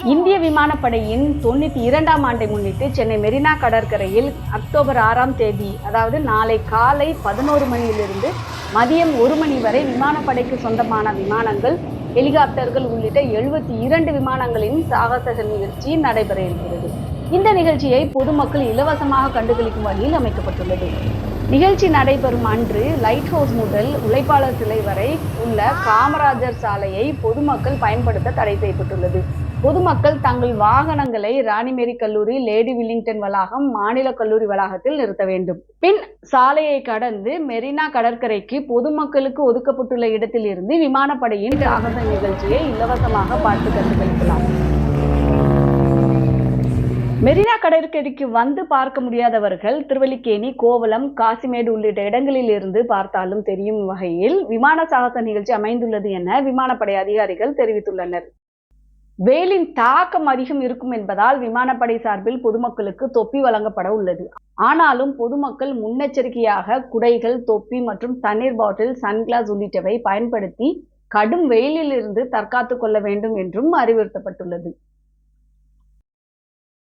இந்திய விமானப்படையின் தொண்ணூற்றி இரண்டாம் ஆண்டை முன்னிட்டு சென்னை மெரினா கடற்கரையில் அக்டோபர் ஆறாம் தேதி அதாவது நாளை காலை பதினோரு மணியிலிருந்து மதியம் ஒரு மணி வரை விமானப்படைக்கு சொந்தமான விமானங்கள் ஹெலிகாப்டர்கள் உள்ளிட்ட எழுபத்தி இரண்டு விமானங்களின் சாகச நிகழ்ச்சி நடைபெற இருக்கிறது. இந்த நிகழ்ச்சியை பொதுமக்கள் இலவசமாக கண்டுகளிக்கும் வகையில் அமைக்கப்பட்டுள்ளது. நிகழ்ச்சி நடைபெறும் அன்று லைட் ஹவுஸ் முதல் உழைப்பாளர் சிலை வரை உள்ள காமராஜர் சாலையை பொதுமக்கள் பயன்படுத்த தடை செய்யப்பட்டுள்ளது. பொதுமக்கள் தங்கள் வாகனங்களை ராணிமேரி கல்லூரி லேடி வில்லிங்டன் வளாகம் மாநில கல்லூரி வளாகத்தில் நிறுத்த வேண்டும். பின் சாலையை கடந்து மெரினா கடற்கரைக்கு பொதுமக்களுக்கு ஒதுக்கப்பட்டுள்ள இடத்தில் இருந்து விமானப்படையின் சாகச நிகழ்ச்சியை இலவசமாக பார்த்து கண்டுகளிக்கலாம். மெரினா கடற்கரைக்கு வந்து பார்க்க முடியாதவர்கள் திருவல்லிக்கேணி கோவலம் காசிமேடு உள்ளிட்ட இடங்களில் இருந்து பார்த்தாலும் தெரியும் வகையில் விமான சாகச நிகழ்ச்சி அமைந்துள்ளது என விமானப்படை அதிகாரிகள் தெரிவித்துள்ளனர். வெயிலின் தாக்கம் அதிகம் இருக்கும் என்பதால் விமானப்படை சார்பில் பொதுமக்களுக்கு தொப்பி வழங்கப்பட உள்ளது. ஆனாலும் பொதுமக்கள் முன்னெச்சரிக்கையாக குடைகள் தொப்பி மற்றும் தண்ணீர் பாட்டில் சன்கிளாஸ் உள்ளிட்டவை பயன்படுத்தி கடும் வெயிலில் இருந்து தற்காத்துக் கொள்ள வேண்டும் என்றும் அறிவுறுத்தப்பட்டுள்ளது.